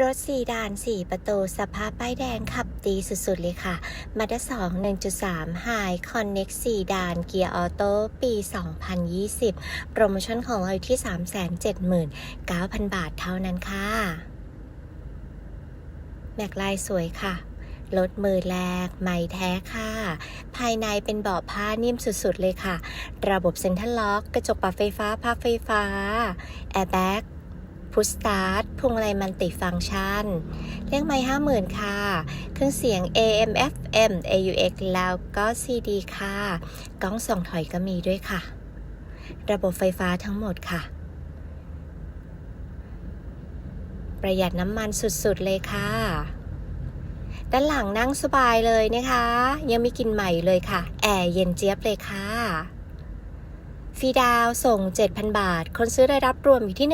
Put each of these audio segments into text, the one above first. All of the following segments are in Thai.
รถสีดาน4ประตูสภาพป้ายแดงขับดีสุดๆเลยค่ะมาด้า2 1.3 High Connect 4ด่านเกียร์ออโต้ปี2020โปรโมชั่นของเราอยู่ที่379,000บาทเท่านั้นค่ะ แม็กลายสวยค่ะรถมือแรกใหม่แท้ค่ะ ภายในเป็นเบาะผ้านิ่มสุดๆเลยค่ะ ระบบเซ็นทรัลล็อก กระจกปรับไฟฟ้าพักไฟฟ้า แอร์แบ็ก พุชสตาร์ทพวงมาลัยมันติฟังก์ชันเรียกไม้ห้าหมื่นค่ะ เครื่องเสียง AM FM AUX แล้วก็ CD ค่ะ กล้องส่องถอยก็มีด้วยค่ะ ระบบไฟฟ้าทั้งหมดค่ะ ประหยัดน้ำมันสุดๆเลยค่ะ ด้านหลังนั่งสบายเลยนะคะ ยังไมีกลินใหม่เลยค่ะ แอร์เย็นเจี๊ยบเลยค่ะ ฟรีดาวส่ง 7,000 บาท คนซื้อได้รับรวมอยู่ที่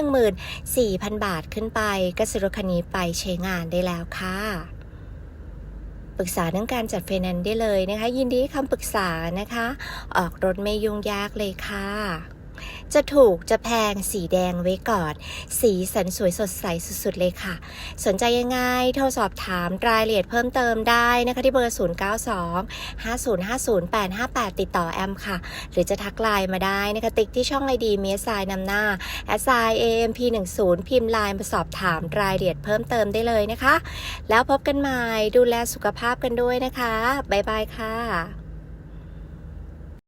14,000 บาทขึ้นไป ก็ซื้อรถคันนี้ไปใช้งานได้แล้วค่ะปรึกษาเรื่องการจัดไฟแนนซ์ได้เลยนะคะ ยินดีให้คำปรึกษานะคะ ออกรถไม่ยุ่งยากเลยค่ะ จะถูกจะแพงสีแดงไว้ก่อน สีสันสวยสดใสสุดๆเลยค่ะ สนใจยังไงโทรสอบถามรายละเอียดเพิ่มเติมได้นะคะที่เบอร์ 092 5050 858 ติดต่อแอมค่ะ หรือจะทักไลน์มาได้นะคะติ๊กที่ช่องไอดีเมสไซนำหน้า s i amp 1 0พิมพ์ไลน์มาสอบถามรายละเอียดเพิ่มเติมได้เลยนะคะ แล้วพบกันใหม่ดูแลสุขภาพกันด้วยนะคะ บ๊ายบายค่ะ